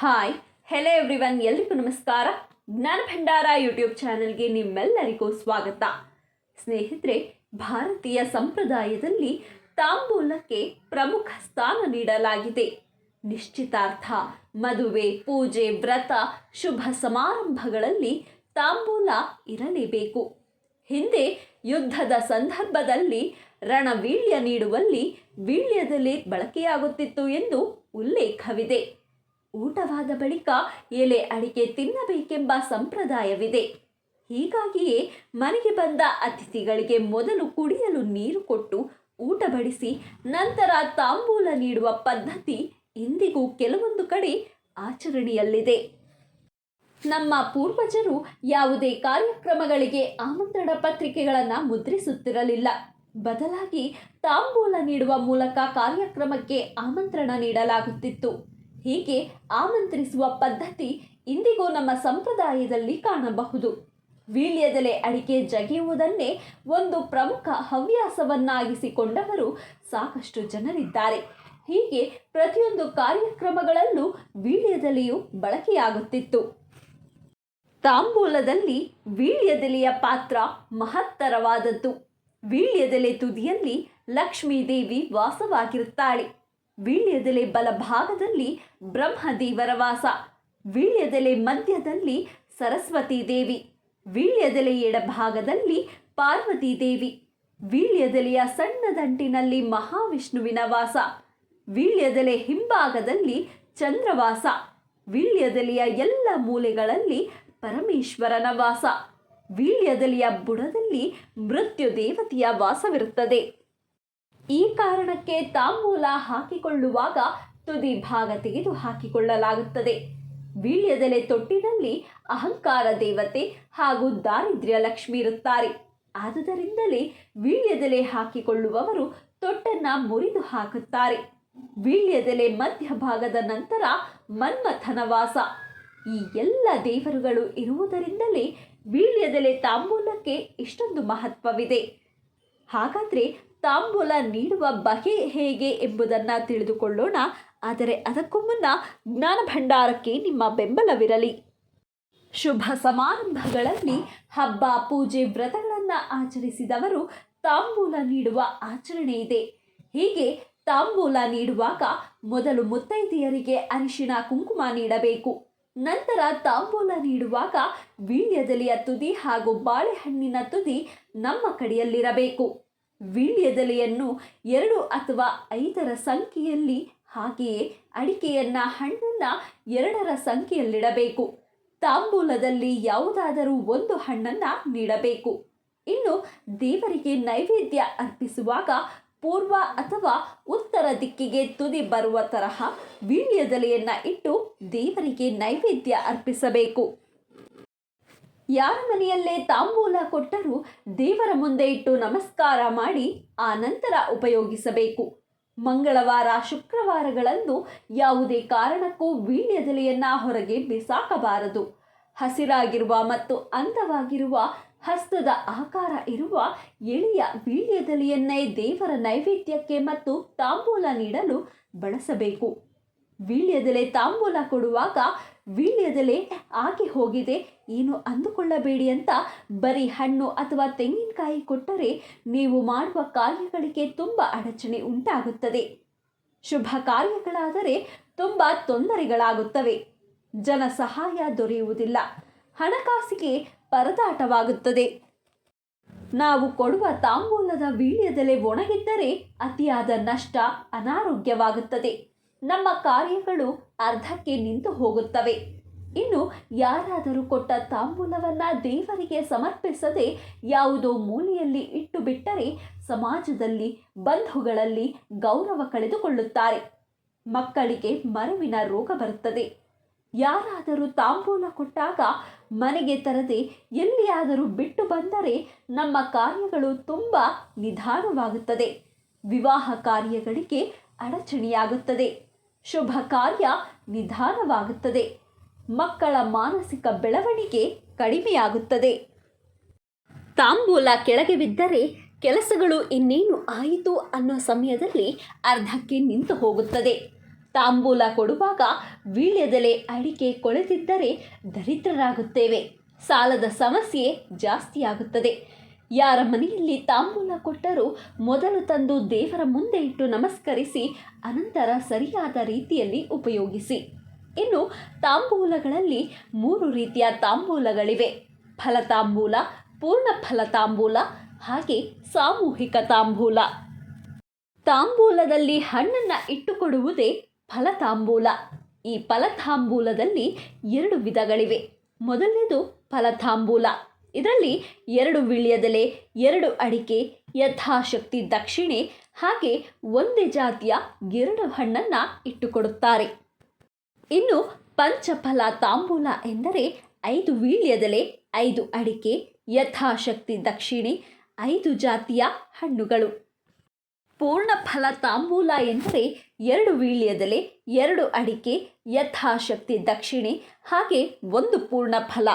Hi hello everyone ಎಲ್ರಿಗೂ ನಮಸ್ಕಾರ. ಜ್ಞಾನ ಭಂಡಾರ ಯೂಟ್ಯೂಬ್ ಚಾನೆಲ್ಗೆ ನಿಮ್ಮೆಲ್ಲರಿಗೂ ಸ್ವಾಗತ. ಸ್ನೇಹಿತರೆ, ಭಾರತೀಯ ಸಂಪ್ರದಾಯದಲ್ಲಿ ತಾಂಬೂಲಕ್ಕೆ ಪ್ರಮುಖ ಸ್ಥಾನ ನೀಡಲಾಗಿದೆ. ನಿಶ್ಚಿತಾರ್ಥ, ಮದುವೆ, ಪೂಜೆ, ವ್ರತ, ಶುಭ ಸಮಾರಂಭಗಳಲ್ಲಿ ತಾಂಬೂಲ ಇರಲೇಬೇಕು. ಹಿಂದೆ ಯುದ್ಧದ ಸಂದರ್ಭದಲ್ಲಿ ರಣವೀಳ್ಯ ನೀಡುವಲ್ಲಿ ವೀಳ್ಯದಲ್ಲಿ ಬಳಕೆಯಾಗುತ್ತಿತ್ತು ಎಂದು ಉಲ್ಲೇಖವಿದೆ. ಊಟವಾದ ಬಳಿಕ ಎಲೆ ಅಡಿಕೆ ತಿನ್ನಬೇಕೆಂಬ ಸಂಪ್ರದಾಯವಿದೆ. ಹೀಗಾಗಿಯೇ ಮನೆಗೆ ಬಂದ ಅತಿಥಿಗಳಿಗೆ ಮೊದಲು ಕುಡಿಯಲು ನೀರು ಕೊಟ್ಟು ಊಟ ಬಡಿಸಿ, ನಂತರ ತಾಂಬೂಲ ನೀಡುವ ಪದ್ಧತಿ ಇಂದಿಗೂ ಕೆಲವೊಂದು ಕಡೆ ಆಚರಣೆಯಲ್ಲಿದೆ. ನಮ್ಮ ಪೂರ್ವಜರು ಯಾವುದೇ ಕಾರ್ಯಕ್ರಮಗಳಿಗೆ ಆಮಂತ್ರಣ ಪತ್ರಿಕೆಗಳನ್ನು ಮುದ್ರಿಸುತ್ತಿರಲಿಲ್ಲ. ಬದಲಾಗಿ ತಾಂಬೂಲ ನೀಡುವ ಮೂಲಕ ಕಾರ್ಯಕ್ರಮಕ್ಕೆ ಆಮಂತ್ರಣ ನೀಡಲಾಗುತ್ತಿತ್ತು. ಹೀಗೆ ಆಮಂತ್ರಿಸುವ ಪದ್ಧತಿ ಇಂದಿಗೂ ನಮ್ಮ ಸಂಪ್ರದಾಯದಲ್ಲಿ ಕಾಣಬಹುದು. ವೀಳ್ಯದೆಲೆ ಅಡಿಕೆ ಜಗಿಯುವುದನ್ನೇ ಒಂದು ಪ್ರಮುಖ ಹವ್ಯಾಸವನ್ನಾಗಿಸಿಕೊಂಡವರು ಸಾಕಷ್ಟು ಜನರಿದ್ದಾರೆ. ಹೀಗೆ ಪ್ರತಿಯೊಂದು ಕಾರ್ಯಕ್ರಮಗಳಲ್ಲೂ ವೀಳ್ಯದೆಲೆಯು ಬಳಕೆಯಾಗುತ್ತಿತ್ತು. ತಾಂಬೂಲದಲ್ಲಿ ವೀಳ್ಯದೆಲೆಯ ಪಾತ್ರ ಮಹತ್ತರವಾದದ್ದು. ವೀಳ್ಯದೆಲೆ ತುದಿಯಲ್ಲಿ ಲಕ್ಷ್ಮೀದೇವಿ ವಾಸವಾಗಿರುತ್ತಾಳೆ. ವೀಳ್ಯದೆಲೆ ಬಲಭಾಗದಲ್ಲಿ ಬ್ರಹ್ಮದೇವರ ವಾಸ, ವೀಳ್ಯದೆಲೆ ಮಧ್ಯದಲ್ಲಿ ಸರಸ್ವತಿ ದೇವಿ, ವೀಳ್ಯದೆಲೆ ಎಡಭಾಗದಲ್ಲಿ ಪಾರ್ವತಿ ದೇವಿ, ವೀಳ್ಯದೆಲೆಯ ಸಣ್ಣ ದಂಟಿನಲ್ಲಿ ಮಹಾವಿಷ್ಣುವಿನ ವಾಸ, ವೀಳ್ಯದೆಲೆ ಹಿಂಭಾಗದಲ್ಲಿ ಚಂದ್ರವಾಸ, ವೀಳ್ಯದೆಲೆಯ ಎಲ್ಲ ಮೂಲೆಗಳಲ್ಲಿ ಪರಮೇಶ್ವರನ ವಾಸ, ವೀಳ್ಯದೆಲೆಯ ಬುಡದಲ್ಲಿ ಮೃತ್ಯು ದೇವತೆಯ ವಾಸವಿರುತ್ತದೆ. ಈ ಕಾರಣಕ್ಕೆ ತಾಂಬೂಲ ಹಾಕಿಕೊಳ್ಳುವಾಗ ತುದಿ ಭಾಗ ತೆಗೆದು ಹಾಕಿಕೊಳ್ಳಲಾಗುತ್ತದೆ. ವೀಳ್ಯದೆಲೆ ತೊಟ್ಟಿನಲ್ಲಿ ಅಹಂಕಾರ ದೇವತೆ ಹಾಗೂ ದಾರಿದ್ರ್ಯ ಲಕ್ಷ್ಮಿ ಇರುತ್ತಾರೆ. ಆದುದರಿಂದಲೇ ವೀಳ್ಯದೆಲೆ ಹಾಕಿಕೊಳ್ಳುವವರು ತೊಟ್ಟನ್ನ ಮುರಿದು ಹಾಕುತ್ತಾರೆ. ವೀಳ್ಯದೆಲೆ ಮಧ್ಯಭಾಗದ ನಂತರ ಮನ್ಮಥನವಾಸ. ಈ ಎಲ್ಲ ದೇವರುಗಳು ಇರುವುದರಿಂದಲೇ ವೀಳ್ಯದೆಲೆ ತಾಂಬೂಲಕ್ಕೆ ಇಷ್ಟೊಂದು ಮಹತ್ವವಿದೆ. ಹಾಗಾದರೆ ತಾಂಬೂಲ ನೀಡುವ ಬಗೆ ಹೇಗೆ ಎಂಬುದನ್ನು ತಿಳಿದುಕೊಳ್ಳೋಣ. ಆದರೆ ಅದಕ್ಕೂ ಮುನ್ನ ಜ್ಞಾನ ಭಂಡಾರಕ್ಕೆ ನಿಮ್ಮ ಬೆಂಬಲವಿರಲಿ. ಶುಭ ಸಮಾರಂಭಗಳಲ್ಲಿ ಹಬ್ಬ, ಪೂಜೆ ವ್ರತಗಳನ್ನು ಆಚರಿಸಿದವರು ತಾಂಬೂಲ ನೀಡುವ ಆಚರಣೆ ಇದೆ. ಹೀಗೆ ತಾಂಬೂಲ ನೀಡುವಾಗ ಮೊದಲು ಮುತ್ತೈದೆಯರಿಗೆ ಅರಿಶಿನ ಕುಂಕುಮ ನೀಡಬೇಕು. ನಂತರ ತಾಂಬೂಲ ನೀಡುವಾಗ ವೀಳ್ಯದೆಲೆಯ ತುದಿ ಹಾಗೂ ಬಾಳೆಹಣ್ಣಿನ ತುದಿ ನಮ್ಮ ಕಡೆಯಲ್ಲಿರಬೇಕು. ವೀಳ್ಯದೆಲೆಯನ್ನು ಎರಡು ಅಥವಾ ಐದರ ಸಂಖ್ಯೆಯಲ್ಲಿ ಹಾಗೆಯೇ ಅಡಿಕೆಯನ್ನ ಹಣ್ಣನ್ನ ಎರಡರ ಸಂಖ್ಯೆಯಲ್ಲಿಡಬೇಕು. ತಾಂಬೂಲದಲ್ಲಿ ಯಾವುದಾದರೂ ಒಂದು ಹಣ್ಣನ್ನ ನೀಡಬೇಕು. ಇನ್ನು ದೇವರಿಗೆ ನೈವೇದ್ಯ ಅರ್ಪಿಸುವಾಗ ಪೂರ್ವ ಅಥವಾ ಉತ್ತರ ದಿಕ್ಕಿಗೆ ತುದಿ ಬರುವ ತರಹ ವೀಳ್ಯದೆಲೆಯನ್ನ ಇಟ್ಟು ದೇವರಿಗೆ ನೈವೇದ್ಯ ಅರ್ಪಿಸಬೇಕು. ಯಾರ ಮನೆಯಲ್ಲೇ ತಾಂಬೂಲ ಕೊಟ್ಟರೂ ದೇವರ ಮುಂದೆ ಇಟ್ಟು ನಮಸ್ಕಾರ ಮಾಡಿ ಆ ನಂತರ ಉಪಯೋಗಿಸಬೇಕು. ಮಂಗಳವಾರ, ಶುಕ್ರವಾರಗಳಂದು ಯಾವುದೇ ಕಾರಣಕ್ಕೂ ವೀಳ್ಯದೆಲೆಯನ್ನು ಹೊರಗೆ ಬಿಸಾಕಬಾರದು. ಹಸಿರಾಗಿರುವ ಮತ್ತು ಅಂದವಾಗಿರುವ ಹಸ್ತದ ಆಕಾರ ಇರುವ ಎಳೆಯ ವೀಳ್ಯದೆಲೆಯನ್ನೇ ದೇವರ ನೈವೇದ್ಯಕ್ಕೆ ಮತ್ತು ತಾಂಬೂಲ ನೀಡಲು ಬಳಸಬೇಕು. ವೀಳ್ಯದೆಲೆ ತಾಂಬೂಲ ಕೊಡುವಾಗ ವೀಳ್ಯದೆಲೆ ಆಗಿ ಹೋಗಿದೆ. ಏನು ಅಂದುಕೊಳ್ಳಬೇಡಿ ಅಂತ ಬರೀ ಹಣ್ಣು ಅಥವಾ ತೆಂಗಿನಕಾಯಿ ಕೊಟ್ಟರೆ ನೀವು ಮಾಡುವ ಕಾರ್ಯಗಳಿಗೆ ತುಂಬ ಅಡಚಣೆ ಉಂಟಾಗುತ್ತದೆ. ಶುಭ ಕಾರ್ಯಗಳಾದರೆ ತುಂಬ ತೊಂದರೆಗಳಾಗುತ್ತವೆ. ಜನ ಸಹಾಯ ದೊರೆಯುವುದಿಲ್ಲ. ಹಣಕಾಸಿಗೆ ಪರದಾಟವಾಗುತ್ತದೆ. ನಾವು ಕೊಡುವ ತಾಂಬೂಲದ ವೀಳ್ಯದೆಲೆ ಒಣಗಿದ್ದರೆ ಅತಿಯಾದ ನಷ್ಟ, ಅನಾರೋಗ್ಯವಾಗುತ್ತದೆ. ನಮ್ಮ ಕಾರ್ಯಗಳು ಅರ್ಧಕ್ಕೆ ನಿಂತು ಹೋಗುತ್ತವೆ. ಇನ್ನು ಯಾರಾದರೂ ಕೊಟ್ಟ ತಾಂಬೂಲವನ್ನು ದೇವರಿಗೆ ಸಮರ್ಪಿಸದೆ ಯಾವುದೋ ಮೂಲೆಯಲ್ಲಿ ಇಟ್ಟು ಬಿಟ್ಟರೆ ಸಮಾಜದಲ್ಲಿ, ಬಂಧುಗಳಲ್ಲಿ ಗೌರವ ಕಳೆದುಕೊಳ್ಳುತ್ತಾರೆ. ಮಕ್ಕಳಿಗೆ ಮರವಿನ ರೋಗ ಬರುತ್ತದೆ. ಯಾರಾದರೂ ತಾಂಬೂಲ ಕೊಟ್ಟಾಗ ಮನೆಗೆ ತರದೆ ಎಲ್ಲಿಯಾದರೂ ಬಿಟ್ಟು ಬಂದರೆ ನಮ್ಮ ಕಾರ್ಯಗಳು ತುಂಬ ನಿಧಾನವಾಗುತ್ತದೆ. ವಿವಾಹ ಕಾರ್ಯಗಳಿಗೆ ಅಡಚಣೆಯಾಗುತ್ತದೆ. ಶುಭ ಕಾರ್ಯ ನಿಧಾನವಾಗುತ್ತದೆ. ಮಕ್ಕಳ ಮಾನಸಿಕ ಬೆಳವಣಿಗೆ ಕಡಿಮೆಯಾಗುತ್ತದೆ. ತಾಂಬೂಲ ಕೆಳಗೆ ಬಿದ್ದರೆ ಕೆಲಸಗಳು ಇನ್ನೇನು ಆಯಿತು ಅನ್ನೋ ಸಮಯದಲ್ಲಿ ಅರ್ಧಕ್ಕೆ ನಿಂತು ಹೋಗುತ್ತದೆ. ತಾಂಬೂಲ ಕೊಡುವಾಗ ವೀಳ್ಯದೆಲೆ ಅಡಿಕೆ ಕೊಳೆತಿದ್ದರೆ ದರಿದ್ರರಾಗುತ್ತೇವೆ. ಸಾಲದ ಸಮಸ್ಯೆ ಜಾಸ್ತಿಯಾಗುತ್ತದೆ. ಯಾರ ಮನೆಯಲ್ಲಿ ತಾಂಬೂಲ ಕೊಟ್ಟರೂ ಮೊದಲು ತಂದು ದೇವರ ಮುಂದೆ ಇಟ್ಟು ನಮಸ್ಕರಿಸಿ, ಅನಂತರ ಸರಿಯಾದ ರೀತಿಯಲ್ಲಿ ಉಪಯೋಗಿಸಿ. ಇನ್ನು ತಾಂಬೂಲಗಳಲ್ಲಿ ಮೂರು ರೀತಿಯ ತಾಂಬೂಲಗಳಿವೆ. ಫಲತಾಂಬೂಲ, ಪೂರ್ಣ ಫಲತಾಂಬೂಲ, ಹಾಗೆ ಸಾಮೂಹಿಕ ತಾಂಬೂಲ. ತಾಂಬೂಲದಲ್ಲಿ ಹಣ್ಣನ್ನು ಇಟ್ಟುಕೊಡುವುದೇ ಫಲತಾಂಬೂಲ. ಈ ಫಲತಾಂಬೂಲದಲ್ಲಿ ಎರಡು ವಿಧಗಳಿವೆ. ಮೊದಲನೇದು ಫಲತಾಂಬೂಲ. ಇದರಲ್ಲಿ ಎರಡು ವಿಳ್ಯದೆಲೆ, ಎರಡು ಅಡಿಕೆ, ಯಥಾಶಕ್ತಿ ದಕ್ಷಿಣೆ ಹಾಗೆ ಒಂದೇ ಜಾತಿಯ ಎರಡು ಹಣ್ಣನ್ನು ಇಟ್ಟುಕೊಡುತ್ತಾರೆ. ಇನ್ನು ಪಂಚಫಲ ತಾಂಬೂಲ ಎಂದರೆ ಐದು ವೀಳ್ಯದೆಲೆ, ಐದು ಅಡಿಕೆ, ಯಥಾಶಕ್ತಿ ದಕ್ಷಿಣೆ, ಐದು ಜಾತಿಯ ಹಣ್ಣುಗಳು. ಪೂರ್ಣ ಫಲ ತಾಂಬೂಲ ಎಂದರೆ ಎರಡು ವೀಳ್ಯದೆಲೆ, ಎರಡು ಅಡಿಕೆ, ಯಥಾಶಕ್ತಿ ದಕ್ಷಿಣೆ ಹಾಗೆ ಒಂದು ಪೂರ್ಣ ಫಲ.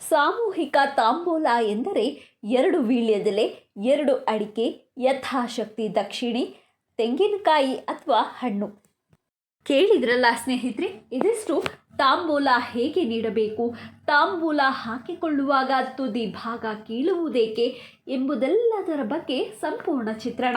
ಸಾಮೂಹಿಕ ತಾಂಬೂಲ ಎಂದರೆ ಎರಡು ವೀಳ್ಯದೆಲೆ, ಎರಡು ಅಡಿಕೆ, ಯಥಾಶಕ್ತಿ ದಕ್ಷಿಣೆ, ತೆಂಗಿನಕಾಯಿ ಅಥವಾ ಹಣ್ಣು. ಕೇಳಿದ್ರಲ್ಲ ಸ್ನೇಹಿತರೆ, ಇದಿಷ್ಟು ತಾಂಬೂಲ ಹೇಗೆ ನೀಡಬೇಕು? ತಾಂಬೂಲ ಹಾಕಿಕೊಳ್ಳುವಾಗ ತುದಿ ಭಾಗ ಕೀಳುವುದೇಕೆ ಎಂಬುದೆಲ್ಲದರ ಬಗ್ಗೆ ಸಂಪೂರ್ಣ ಚಿತ್ರಣ.